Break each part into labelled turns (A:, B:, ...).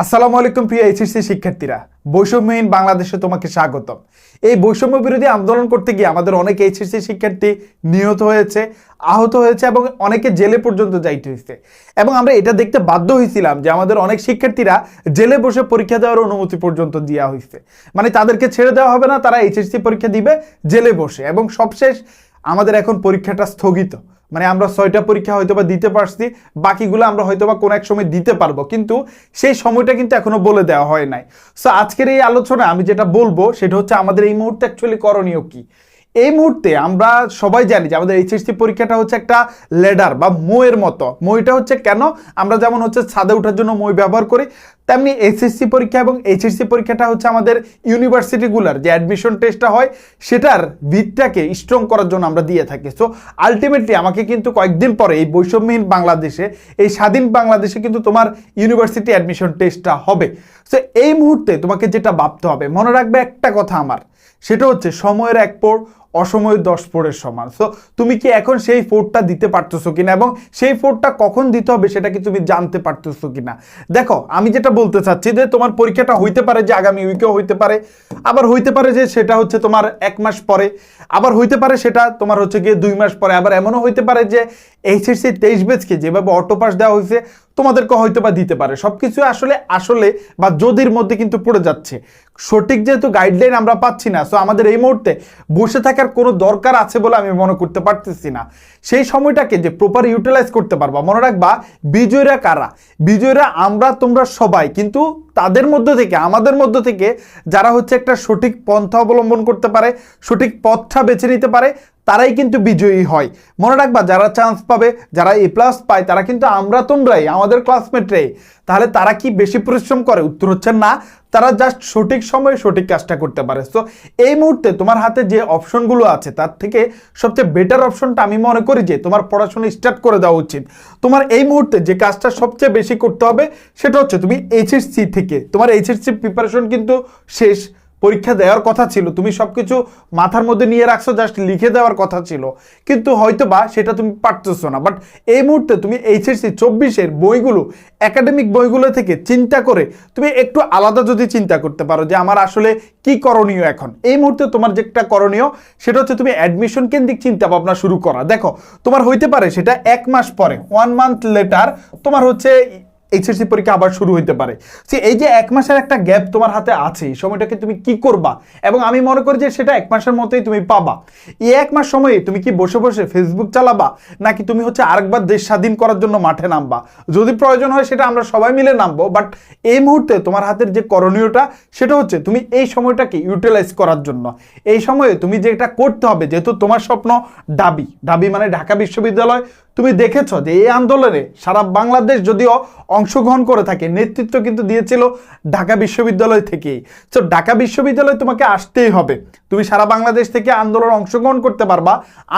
A: আসসালামু আলাইকুম প্রিয় এইচএসসি শিক্ষার্থীরা। বৈষম্যহীন বাংলাদেশে তোমাকে স্বাগতম। এই বৈষম্য বিরোধী আন্দোলন করতে গিয়ে আমাদের অনেক এইচএসসি শিক্ষার্থী নিহত হয়েছে, আহত হয়েছে এবং অনেকে জেলে পর্যন্ত যাইতে হয়েছে। এবং আমরা এটা দেখতে বাধ্য হয়েছিলাম যে আমাদের অনেক শিক্ষার্থীরা জেলে বসে পরীক্ষা দেওয়ার অনুমতি পর্যন্ত দেওয়া হয়েছে। মানে তাদেরকে ছেড়ে দেওয়া হবে না, তারা এইচএসসি পরীক্ষা দিবে, জেলে বসে। এবং সবশেষ আমাদের এখন পরীক্ষাটা স্থগিত। মানে আমরা ছয়টা পরীক্ষা হয়তো বা দিতে পারছি, বাকিগুলো আমরা হয়তো বা কোনো এক সময় দিতে পারব। কিন্তু সেই সময়টা কিন্তু এখনও বলে দেওয়া হয় নাই। সো আজকের এই আলোচনা আমি যেটা বলব, সেটা হচ্ছে আমাদের এই মুহূর্তে অ্যাকচুয়ালি করণীয় কি? এই মুহূর্তে আমরা সবাই জানি যে আমাদের এইচএসসি পরীক্ষাটা হচ্ছে একটা লেডার বা মইয়ের মতো। মইটা হচ্ছে কেন? আমরা যেমন হচ্ছে ছাদে ওঠার জন্য মই ব্যবহার করি, তেমনি এসএসসি পরীক্ষা এবং এইচএসসি পরীক্ষাটা হচ্ছে আমাদের ইউনিভার্সিটিগুলার যে অ্যাডমিশন টেস্টটা হয়, সেটার ভিতটাকে স্ট্রং করার জন্য আমরা দিয়ে থাকি। সো আলটিমেটলি আমাকে কিন্তু কয়েকদিন পরে এই বৈষম্যহীন বাংলাদেশে, এই স্বাধীন বাংলাদেশে কিন্তু তোমার ইউনিভার্সিটি অ্যাডমিশন টেস্টটা হবে। সো এই মুহূর্তে তোমাকে যেটা ভাবতে হবে, মনে রাখবে একটা কথা আমার, সেটা হচ্ছে সময়ের এক পোর অসময়ের দশ ফোরের সমান। সো তুমি কি এখন সেই ফোরটা দিতে পারতেছো কিনা এবং সেই ফোরটা কখন দিতে হবে সেটা কি তুমি জানতে পারতেছো কিনা? দেখো, আমি যেটা বলতে চাচ্ছি যে তোমার পরীক্ষাটা হইতে পারে যে আগামী উইকেও হইতে পারে, আবার হইতে পারে যে সেটা হচ্ছে তোমার এক মাস পরে, আবার হইতে পারে সেটা তোমার হচ্ছে গিয়ে দুই মাস পরে, আবার এমনও হইতে পারে যে এইচএসসি তেইশ বেচকে যেভাবে অটো পাস দেওয়া হয়েছে তোমাদেরকে হয়তো বা দিতে পারে। সব কিছু আসলে আসলে বা যদির মধ্যে কিন্তু পড়ে যাচ্ছে। সঠিক যেহেতু গাইডলাইন আমরা পাচ্ছি না সো আমাদের এই মুহূর্তে বসে থাকার কোনো দরকার আছে বলে আমি মনে করতে পারতেছি না। সেই সময়টাকে যে প্রপার ইউটিলাইজ করতে পারবা, মনে রাখবা বিজয়ীরা কারা? বিজয়ীরা আমরা, তোমরা সবাই, কিন্তু তাদের মধ্য থেকে, আমাদের মধ্য থেকে যারা হচ্ছে একটা সঠিক পন্থা অবলম্বন করতে পারে, সঠিক পথটা বেছে নিতে পারে তারাই কিন্তু বিজয়ী হয়। মনে রাখবা, যারা চান্স পাবে, যারা এ প্লাস পায়, তারা কিন্তু আমরা তোমরাই, আমাদের ক্লাসমেটরাই তাহলে তারা কি বেশি পরিশ্রম করে? উত্তর হচ্ছে না। তারা জাস্ট সঠিক সময়ে সঠিক কাজটা করতে পারে। তো এই মুহূর্তে তোমার হাতে যে অপশনগুলো আছে, তার থেকে সবচেয়ে বেটার অপশনটা আমি মনে করি যে, তোমার পড়াশোনা স্টার্ট করে দেওয়া উচিত। তোমার এই মুহূর্তে যে কাজটা সবচেয়ে বেশি করতে হবে, সেটা হচ্ছে তুমি এইচএসসি থেকে। তোমার এইচএসসি প্রিপারেশন কিন্তু শেষ। পরীক্ষা দেওয়ার কথা ছিল, তুমি সব কিছু মাথার মধ্যে নিয়ে রাখছো জাস্ট লিখে দেওয়ার কথা ছিল। কিন্তু হয়তো বা সেটা তুমি পারতেছো না। বাট এই মুহূর্তে তুমি এইচএসসি চব্বিশের বইগুলো একাডেমিক বইগুলো থেকে চিন্তা করে তুমি একটু আলাদা যদি চিন্তা করতে পারো যে আমার আসলে কি করণীয় এখন। এই মুহূর্তে তোমার যেটা করণীয়, সেটা হচ্ছে তুমি অ্যাডমিশন কেন্দ্রিক চিন্তা ভাবনা শুরু করা। দেখো, তোমার হইতে পারে সেটা এক মাস পরে ওয়ান মান্থ লেটার তোমার হচ্ছে এইচএসসি পরীক্ষা আবার শুরু হইতে পারে। সে এই যে এক মাসের একটা গ্যাপ তোমার হাতে আছে, এই সময়টাকে তুমি কি করবা? এবং আমি মনে করি যে সেটা এক মাসের মতোই তুমি পাবা। এই এক মাস সময়ে তুমি কি বসে বসে ফেসবুক চালাবা? নাকি তুমি হচ্ছে আরেকবার দেশ স্বাধীন করার জন্য মাঠে নামবা? যদি প্রয়োজন হয় সেটা আমরা সবাই মিলে নামবো বাট এই মুহূর্তে তোমার হাতের যে করণীয়টা, সেটা হচ্ছে তুমি এই সময়টাকে ইউটিলাইজ করার জন্য। এই সময়ে তুমি যেটা করতে হবে, যেহেতু তোমার স্বপ্ন ডাবি ডাবি মানে ঢাকা বিশ্ববিদ্যালয় তুমি দেখেছ যে এই আন্দোলনে সারা বাংলাদেশ যদিও অংশগ্রহণ করে থাকে, নেতৃত্ব কিন্তু দিয়েছিল ঢাকা বিশ্ববিদ্যালয় থেকেই। তো ঢাকা বিশ্ববিদ্যালয় তোমাকে আসতেই হবে। তুমি সারা বাংলাদেশ থেকে আন্দোলন অংশগ্রহণ করতে পারবা,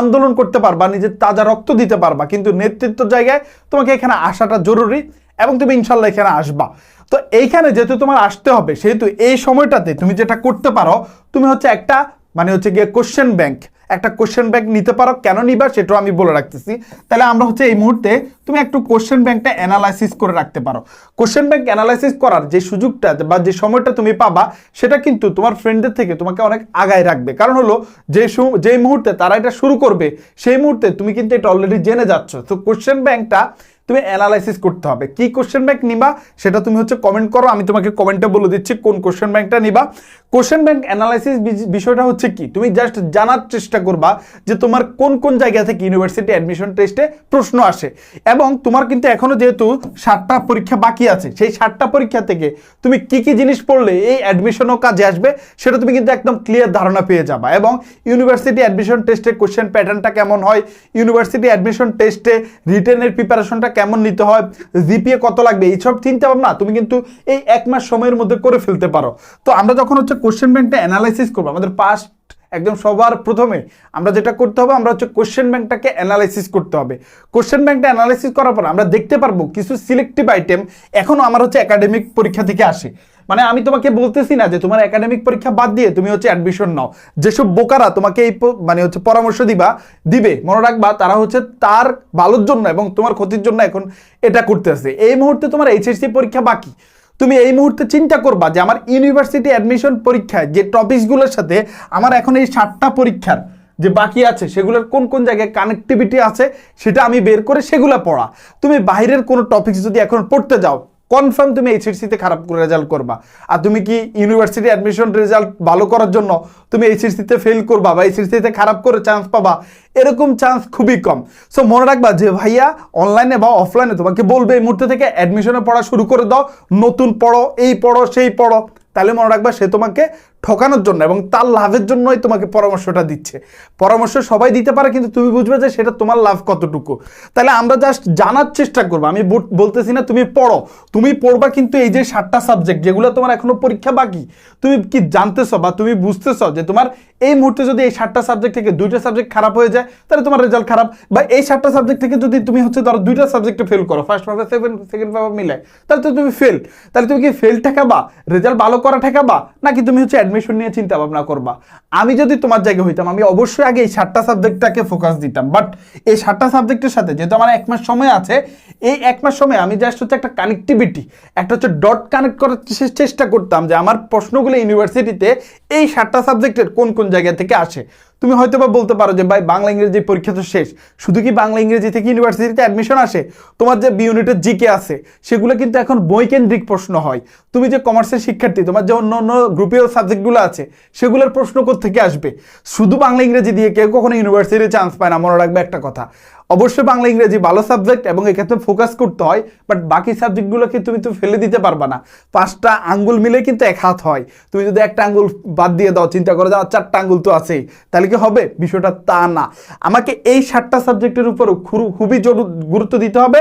A: আন্দোলন করতে পারবা, নিজের তাজা রক্ত দিতে পারবা, কিন্তু নেতৃত্ব জায়গায় তোমাকে এখানে আসাটা জরুরি এবং তুমি ইনশাল্লাহ এখানে আসবা। তো এইখানে যেহেতু তোমার আসতে হবে, সেহেতু এই সময়টাতে তুমি যেটা করতে পারো, তুমি হচ্ছে একটা মানে হচ্ছে গিয়ে কোশ্চেন ব্যাংক একটা কোশ্চেন ব্যাংক নিতে পারো, কেন নিবা সেটাও আমি বলে রাখতেছি। তাহলে আমরা হচ্ছে এই মুহূর্তে তুমি একটু কোশ্চেন ব্যাংকটা অ্যানালাইসিস করে রাখতে পারো। কোশ্চেন ব্যাংক অ্যানালাইসিস করার যে সুযোগটা বা যে সময়টা তুমি পাবা, সেটা কিন্তু তোমার ফ্রেন্ডদের থেকে তোমাকে অনেক আগায় রাখবে। কারণ হলো, যে সু- যে মুহূর্তে তারা এটা শুরু করবে, সেই মুহূর্তে তুমি কিন্তু এটা অলরেডি জেনে যাচ্ছ। তো কোশ্চেন ব্যাংকটা তুমি অ্যানালাইসিস করতে হবে। কি কোশ্চেন ব্যাংক নিবা সেটা তুমি হচ্ছে কমেন্ট করো, আমি তোমাকে কমেন্টে বলে দিচ্ছি কোন কোশ্চেন ব্যাংকটা নিবা। কোশ্চেন ব্যাংক অ্যানালাইসিস বিষয়টা হচ্ছে কি? তুমি জাস্ট জানার চেষ্টা করবা যে তোমার কোন কোন জায়গা থেকে ইউনিভার্সিটি অ্যাডমিশন টেস্টে প্রশ্ন আসে। এবং তোমার কিন্তু এখনও যেহেতু ষাটটা পরীক্ষা বাকি আছে, সেই ষাটটা পরীক্ষা থেকে তুমি কি কি জিনিস পড়লে এই অ্যাডমিশনও কাজে আসবে, সেটা তুমি কিন্তু একদম ক্লিয়ার ধারণা পেয়ে যাবা। এবং ইউনিভার্সিটি অ্যাডমিশন টেস্টে কোশ্চেন প্যাটার্নটা কেমন হয় ইউনিভার্সিটি অ্যাডমিশন টেস্টে রিটেনের প্রিপারেশনটা কেমন নিতে হয় জিপিএ কত লাগবে এইসব চিন্তা ভাবনা তুমি কিন্তু এই এক মাস সময়ের মধ্যে করে ফেলতে পারো। তো আমরা যখন হচ্ছে কোশ্চেন ব্যাংকটা অ্যানালাইসিস করব, আমাদের পাস্ট একদম সবার প্রথমে আমরা যেটা করতে হবে, আমরা হচ্ছে কোশ্চেন ব্যাংকটাকে অ্যানালাইসিস করতে হবে। কোশ্চেন ব্যাংকটা অ্যানালাইসিস করার পর আমরা দেখতে পারব কিছু সিলেক্টিভ আইটেম এখনও আমার হচ্ছে একাডেমিক পরীক্ষা থেকে আসে। মানে আমি তোমাকে বলতেছি না যে তোমার একাডেমিক পরীক্ষা বাদ দিয়ে তুমি হচ্ছে অ্যাডমিশন নাও। যেসব বোকারা তোমাকে এই মানে হচ্ছে পরামর্শ দিবা, দিবে, মনে রাখবা, তারা হচ্ছে তার ভালোর জন্য এবং তোমার ক্ষতির জন্য এখন এটা করতে করতেছে এই মুহূর্তে তোমার এইচএসসি পরীক্ষা বাকি। তুমি এই মুহূর্তে চিন্তা করবা যে আমার ইউনিভার্সিটি অ্যাডমিশন পরীক্ষায় যে টপিকসগুলোর সাথে আমার এখন এই সাতটা পরীক্ষার যে বাকি আছে, সেগুলোর কোন কোন জায়গায় কানেক্টিভিটি আছে, সেটা আমি বের করে সেগুলো পড়া। তুমি বাইরের কোনো টপিক্স যদি এখন পড়তে যাও কনফার্ম তুমি এইচএসসিতে খারাপ করে রেজাল্ট করবা। আর তুমি কি ইউনিভার্সিটি অ্যাডমিশন রেজাল্ট ভালো করার জন্য তুমি এইচএসসিতে ফেল করবা বা এইচএসসিতে খারাপ করে চান্স পাবা? এরকম চান্স খুবই কম। সো মনে রাখবা যে ভাইয়া অনলাইনে বা অফলাইনে তোমাকে বলবে, এই মুহূর্তে থেকে অ্যাডমিশনে পড়া শুরু করে দাও। নতুন পড়ো, এই পড়ো, সেই পড়ো। তাহলে মনে রাখবা সে তোমাকে ঠকানোর জন্য এবং তার লাভের জন্যই তোমাকে পরামর্শটা দিচ্ছে। পরামর্শ সবাই দিতে পারে, কিন্তু তুমি বুঝবে যে সেটা তোমার লাভ কতটুকু। তাহলে আমরা জাস্ট জানার চেষ্টা করব। আমি বলতেছি না তুমি পড়ো। তুমি পড়বা কিন্তু এই যে সাতটা সাবজেক্ট যেগুলো তোমার এখনও পরীক্ষা বাকি, তুমি কি জানতেছো বা তুমি বুঝতেছো যে তোমার এই মুহূর্তে যদি এই সাতটা সাবজেক্ট থেকে দুইটা সাবজেক্ট খারাপ হয়ে যায়, তাহলে তোমার রেজাল্ট খারাপ। বা এই সাতটা সাবজেক্ট থেকে যদি তুমি হচ্ছে ধরো দুইটা সাবজেক্টে ফেল করো first paper second second paper মিলে তাহলে তো তুমি ফেল তাহলে তুমি কি ফেল ঠেকাবা? রেজাল্ট ভালো করা ঠেকাবা? নাকি তুমি হচ্ছে অ্যাডমিশন নিয়ে চিন্তা ভাবনা করবা? আমি যদি তোমার জায়গায় হইতাম, আমি অবশ্যই আগে এই সাতটা সাবজেক্টটাকে ফোকাস দিতাম। বাট এই সাতটা সাবজেক্টের সাথে, যেহেতু আমার এক মাস সময় আছে, এই এক মাস সময় আমি জাস্ট হচ্ছে একটা কানেক্টিভিটি একটা হচ্ছে ডট কানেক্ট করার চেষ্টা করতাম যে আমার প্রশ্নগুলো ইউনিভার্সিটিতে এই সাতটা সাবজেক্টের কোন কোন জায়গা থেকে আসে। তুমি হয়তো বা বলতে পারো যে, ভাই, বাংলা ইংরেজি পরীক্ষা তো শেষ। শুধু কি বাংলা ইংরেজি থেকে ইউনিভার্সিটিতে অ্যাডমিশন আসে? তোমার যে বি ইউনিটের জিকে আছে, সেগুলো কিন্তু এখন বইকেন্দ্রিক প্রশ্ন হয়। তুমি যে কমার্সের শিক্ষার্থী, তোমার যে অন্য অন্য গ্রুপীয় সাবজেক্টগুলো আছে, সেগুলোর প্রশ্ন থেকে আসবে? শুধু বাংলা ইংরেজি দিয়ে কেউ কখনো ইউনিভার্সিটির চান্স পায় না, মনে রাখবে একটা কথা। অবশ্যই বাংলা, ইংরেজি ভালো সাবজেক্ট এবং এক্ষেত্রে ফোকাস করতে হয় বাট বাকি সাবজেক্টগুলোকে তুমি তো ফেলে দিতে পারবা না। পাঁচটা আঙ্গুল মিলে কিন্তু এক হাত হয়। তুমি যদি একটা আঙ্গুল বাদ দিয়ে দাও, চিন্তা করো যে আমার চারটা আঙ্গুল তো আছেই তাহলে কি হবে? বিষয়টা তা না। আমাকে এই সাতটা সাবজেক্টের উপর খুবই গুরুত্ব দিতে হবে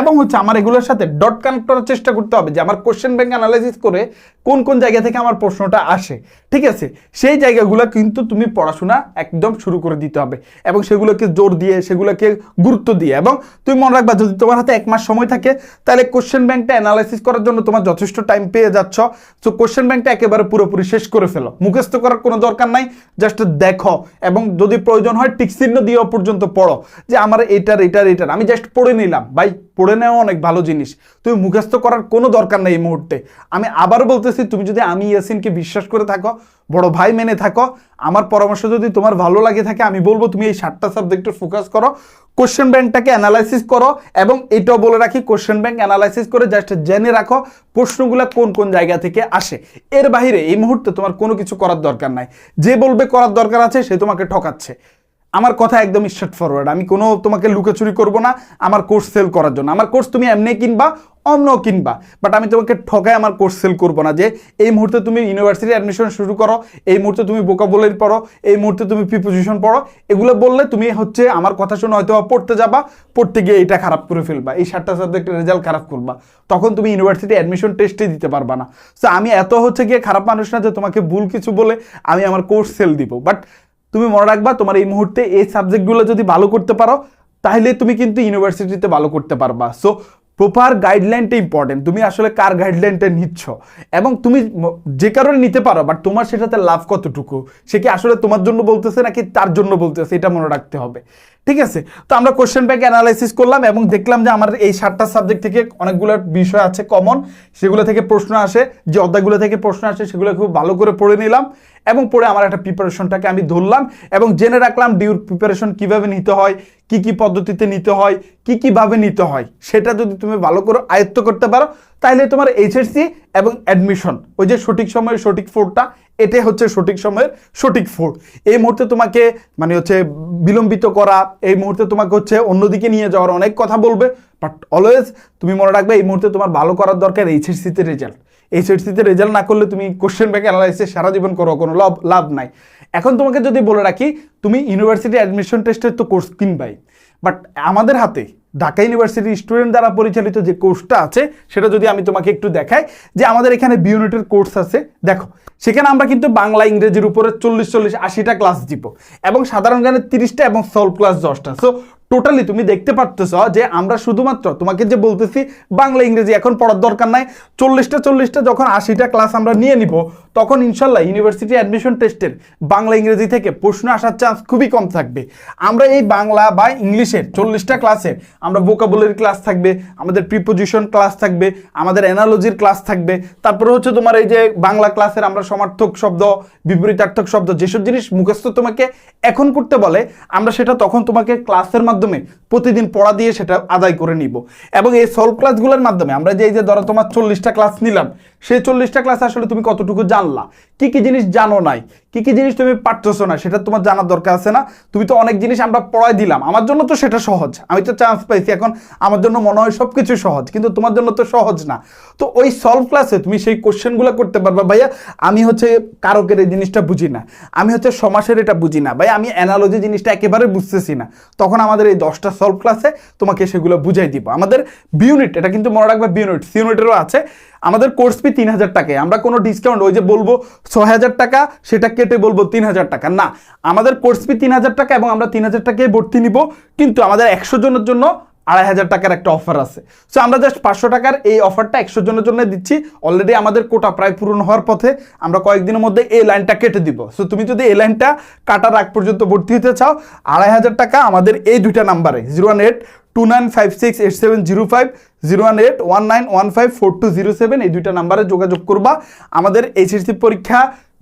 A: এবং হচ্ছে আমার এগুলোর সাথে ডট কানেক্ট করার চেষ্টা করতে হবে যে আমার কোশ্চেন ব্যাংক অ্যানালাইসিস করে কোন কোন জায়গা থেকে আমার প্রশ্নটা আসে। ঠিক আছে? সেই জায়গাগুলো কিন্তু তুমি পড়াশোনা একদম শুরু করে দিতে হবে এবং সেগুলোকে জোর দিয়ে, সেগুলোকে গুরুত্ব দিয়ে এবং তুমি মনে রাখবা, যদি তোমার হাতে এক মাস সময় থাকে, তাহলে কোশ্চেন ব্যাংকটা অ্যানালাইসিস করার জন্য তোমার যথেষ্ট টাইম পেয়ে যাচ্ছ। তো কোশ্চেন ব্যাংকটা একেবারে পুরোপুরি শেষ করে ফেলো। মুখস্থ করার কোনো দরকার নাই জাস্ট দেখো এবং যদি প্রয়োজন হয়, টিক চিহ্ন দিয়েও পর্যন্ত পড়ো যে আমার এটার এটার এটার আমি জাস্ট পড়ে নিলাম। ভাই, পড়ে নেওয়া অনেক ভালো জিনিস। তুমি মুখস্থ করার কোনো দরকার নেই এই মুহূর্তে। আমি আবার বলতেছি, তুমি যদি আমি ইয়াসিনকে বিশ্বাস করে থাকো বড় ভাই মেনে থাকো। আমার পরামর্শ যদি তোমার ভালো লাগে থাকে, আমি বলব তুমি এই সাতটা সাবজেক্টে ফোকাস করো কোশ্চেন ব্যাংকটাকে অ্যানালাইসিস করো এবং এটাও বলে রাখি কোশ্চেন ব্যাঙ্ক অ্যানালাইসিস করে জাস্ট জেনে রাখো প্রশ্নগুলো কোন কোন জায়গা থেকে আসে। এর বাইরে এই মুহূর্তে তোমার কোনো কিছু করার দরকার নাই। যে বলবে করার দরকার আছে, সে তোমাকে ঠকাচ্ছে। আমার কথা একদম স্ট্রেট ফরওয়ার্ড আমি কোনো তোমাকে লুকোচুরি করব না, আমার কোর্স সেল করার জন্য। আমার কোর্স তুমি এমনি কিনবা অন্য কিনবা। বাট আমি তোমাকে ঠকায় আমার কোর্স সেল করব না যে, এই মুহূর্তে তুমি ইউনিভার্সিটি অ্যাডমিশন শুরু করো, এই মুহূর্তে তুমি বোকাবুলারি পড়ো, এই মুহূর্তে তুমি প্রিপোজিশন পড়ো। এগুলো বললে তুমি হচ্ছে আমার কথা শুনে হয়তো পড়তে যাবা, পড়তে গিয়ে এটা খারাপ করে ফেলবা, এই সাতটা সাবজেক্টের রেজাল্ট খারাপ করবা। তখন তুমি ইউনিভার্সিটি অ্যাডমিশন টেস্টে দিতে পারবা না। সো আমি এত হচ্ছে গিয়ে খারাপ মানুষ না যে তোমাকে ভুল কিছু বলে আমি আমার কোর্স সেল দিব। বাট তুমি মনে রাখবা তোমার এই মুহূর্তে এই সাবজেক্টগুলো যদি ভালো করতে পারো, তাহলে তুমি কিন্তু ইউনিভার্সিটিতে ভালো করতে পারবা। সো প্রপার গাইডলাইনটা ইম্পর্টেন্ট তুমি আসলে কার গাইডলাইনটা নিচ্ছ? এবং তুমি যে কারণে নিতে পারো বাট তোমার সেটাতে লাভ কতটুকু? সে কি আসলে তোমার জন্য বলতেছে নাকি তার জন্য বলতেছে এটা মনে রাখতে হবে। ঠিক আছে? তো আমরা কোশ্চেন ব্যাংক অ্যানালাইসিস করলাম এবং দেখলাম যে আমার এই সাতটা সাবজেক্ট থেকে অনেকগুলো বিষয় আছে কমন সেগুলো থেকে প্রশ্ন আসে, যে অধ্যায়গুলো থেকে প্রশ্ন আসে, সেগুলো খুব ভালো করে পড়ে নিলাম এবং পড়ে আমার একটা প্রিপারেশনটাকে আমি ধরলাম এবং জেনে রাখলাম ডিউর প্রিপারেশন কীভাবে নিতে হয়, কি কি পদ্ধতিতে নিতে হয়, কি কীভাবে নিতে হয়। সেটা যদি তুমি ভালো করে আয়ত্ত করতে পারো, তাহলে তোমার এইচএসসি এবং অ্যাডমিশন ওই যে সঠিক সময়ের সঠিক ফোরটা এটাই হচ্ছে সঠিক সময়ের সঠিক ফোর এই মুহূর্তে তোমাকে মানে হচ্ছে বিলম্বিত করা, এই মুহূর্তে তোমাকে হচ্ছে অন্যদিকে নিয়ে যাওয়ার অনেক কথা বলবে বাট অলওয়েজ তুমি মনে রাখবে এই মুহূর্তে তোমার ভালো করার দরকার এইচএসসিতে রেজাল্ট এইচএসসিতে রেজাল্ট না করলে তুমি কোশ্চেন ব্যাংক অ্যানালাইসিস সারা জীবন করো, কোনো লাভ লাভ নাই। এখন তোমাকে যদি বলে রাখি, তুমি ইউনিভার্সিটি অ্যাডমিশন টেস্টের তো কোর্স কিনবাই বাট আমাদের হাতে ঢাকা ইউনিভার্সিটির স্টুডেন্ট দ্বারা পরিচালিত যে কোর্সটা আছে, সেটা যদি আমি তোমাকে একটু দেখাই, যে আমাদের এখানে বি ইউনিটের কোর্স আছে, দেখো, সেখানে আমরা কিন্তু বাংলা, ইংরেজির উপরে চল্লিশ চল্লিশ, আশিটা ক্লাস দিব, এবং সাধারণ জ্ঞানের তিরিশটা এবং সলভ ক্লাস দশটা। সো টোটালি তুমি দেখতে পারতেছ যে আমরা শুধুমাত্র, তোমাকে যে বলতেছি, বাংলা, ইংরেজি এখন পড়ার দরকার নাই। চল্লিশটা চল্লিশটা যখন আশিটা ক্লাস আমরা নিয়ে নিব, তখন ইনশাল্লাহ ইউনিভার্সিটি অ্যাডমিশন টেস্টের বাংলা, ইংরেজি থেকে প্রশ্ন আসার চান্স খুবই কম থাকবে। আমরা এই বাংলা বা ইংলিশের চল্লিশটা ক্লাসে আমরা ভোকাবুলারি ক্লাস থাকবে, আমাদের প্রিপোজিশন ক্লাস থাকবে, আমাদের অ্যানালজির ক্লাস থাকবে। তারপরে হচ্ছে তোমার এই যে বাংলা ক্লাসের আমরা সমার্থক শব্দ, বিপরীতার্থক শব্দ, যেসব জিনিস মুখস্থ তোমাকে এখন করতে বলে, আমরা সেটা তখন তোমাকে ক্লাসের মাধ্যমে প্রতিদিন পড়া দিয়ে সেটা আদায় করে নিব। এবং এই সলভ ক্লাসগুলোর মাধ্যমে আমরা যে এই যে ধরো তোমার চল্লিশটা ক্লাস নিলাম সেই চল্লিশটা ক্লাস আসলে তুমি কতটুকু জানলা? কি কি জিনিস জানো নাই? কি কি জিনিস তুমি পারতেছো না? সেটা তোমার জানার দরকার আছে না? তুমি তো অনেক জিনিস আমরা পড়াই দিলাম। আমার জন্য তো সেটা সহজ। আমি তো চান্স পাইছি। এখন আমার জন্য মনে হয় সব কিছু সহজ। কিন্তু তোমার জন্য তো সহজ না। তো ওই সলভ ক্লাসে তুমি সেই কোশ্চেনগুলো করতে পারবা, ভাইয়া, আমি হচ্ছে কারকের এই জিনিসটা বুঝি না। আমি হচ্ছে সমাসের এটা বুঝি না। ভাই আমি অ্যানালজি জিনিসটা একেবারে বুঝতেছি না। তখন আমাদের এই দশটা সলভ ক্লাসে তোমাকে সেগুলো বুঝাই দিব। আমাদের বিউনিট এটা কিন্তু মনে রাখবে বিউনিট সিউনিটেরও আছে। আমাদের কোর্স ফি তিন হাজার টাকায় আমরা কোনো ডিসকাউন্ট ওই যে বলব ছয় হাজার টাকা, সেটা কেটে বলব তিন হাজার টাকা। না, আমাদের কোর্স ফি তিন হাজার টাকা এবং আমরা তিন হাজার টাকায় ভর্তি নিব, কিন্তু আমাদের একশো জনের জন্য আড়াই হাজার টাকার একটা অফার আছে। সো আমরা জাস্ট পাঁচশো টাকার এই অফারটা একশো জনের জন্য দিচ্ছি। অলরেডি আমাদের কোটা প্রায় পূরণ হওয়ার পথে আমরা কয়েকদিনের মধ্যে এই লাইনটা কেটে দিব। সো তুমি যদি এই লাইনটা কাটার আগ পর্যন্ত ভর্তি হতে চাও আড়াই হাজার টাকা আমাদের এই দুইটা নাম্বারে zero one eight two nine five six eight seven zero five zero one eight one nine one five four two zero seven এই দুইটা নাম্বারে যোগাযোগ করবা। আমাদের এইচএসসি পরীক্ষা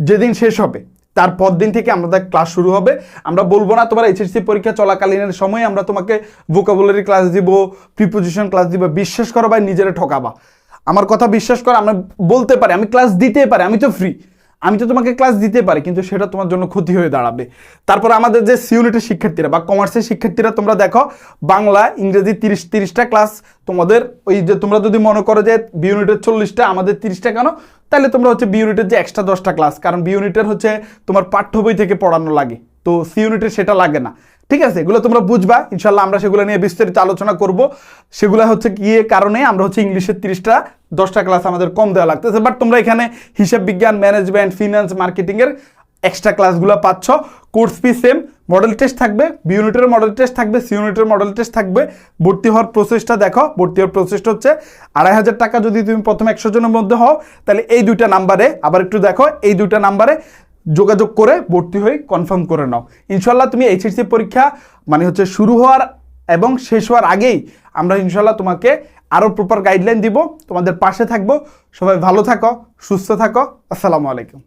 A: যেদিন শেষ হবে, তার পর দিন থেকে আমাদের ক্লাস শুরু হবে। আমরা বলব না তোমার এইচএসসি পরীক্ষা চলাকালীনের সময় আমরা তোমাকে ভোকাবুলারি ক্লাস দিব প্রিপোজিশন ক্লাস দিব, বিশ্বাস করো ভাই, নিজেরা ঠকাবা। আমার কথা বিশ্বাস করো আমরা বলতে পারি, আমি ক্লাস দিতে পারি, আমি তো ফ্রি আমি তো তোমাকে ক্লাস দিতে পারি, কিন্তু সেটা তোমার জন্য ক্ষতি হয়ে দাঁড়াবে। তারপর আমাদের যে সিউনিটের শিক্ষার্থীরা বা কমার্সের শিক্ষার্থীরা, তোমরা দেখো, বাংলা, ইংরেজি তিরিশ, তিরিশটা ক্লাস তোমাদের ওই যে তোমরা যদি মনে করো যে বি ইউনিটের চল্লিশটা, আমাদের তিরিশটা কেন? তাহলে তোমরা হচ্ছে বি ইউনিটের যে এক্সট্রা দশটা ক্লাস কারণ বি ইউনিটের হচ্ছে তোমার পাঠ্য বই থেকে পড়ানো লাগে। তো সি ইউনিটের সেটা লাগে না। ঠিক আছে? এগুলো তোমরা বুঝবা। ইনশাল্লাহ আমরা সেগুলো নিয়ে বিস্তারিত আলোচনা করব। সেগুলো হচ্ছে গিয়ে কারণে আমরা হচ্ছে ইংলিশের তিরিশটা, দশটা ক্লাস আমাদের কম দেওয়া লাগতেছে। বাট তোমরা এখানে হিসাব বিজ্ঞান ম্যানেজমেন্ট ফিনান্স মার্কেটিংয়ের এক্সট্রা ক্লাসগুলো পাচ্ছ। Course fee same model test থাকবে বি ইউনিটের মডেল টেস্ট থাকবে সি ইউনিটের মডেল টেস্ট থাকবে। ভর্তি হওয়ার প্রসেসটা দেখো, ভর্তি হওয়ার প্রসেসটা হচ্ছে আড়াই হাজার টাকা যদি তুমি প্রথম একশো জনের মধ্যে হও, তাহলে এই দুইটা নাম্বারে আবার একটু দেখো, এই দুইটা নাম্বারে যোগাযোগ করে ভর্তি হয়ে কনফার্ম করে নাও। ইনশাল্লাহ তুমি এইচএসসি পরীক্ষা মানে হচ্ছে শুরু হওয়ার এবং শেষ হওয়ার আগেই আমরা ইনশাল্লাহ তোমাকে আরও প্রপার গাইডলাইন দিব। তোমাদের পাশে থাকব। সবাই ভালো থাকো, সুস্থ থাকো। আসসালামু আলাইকুম।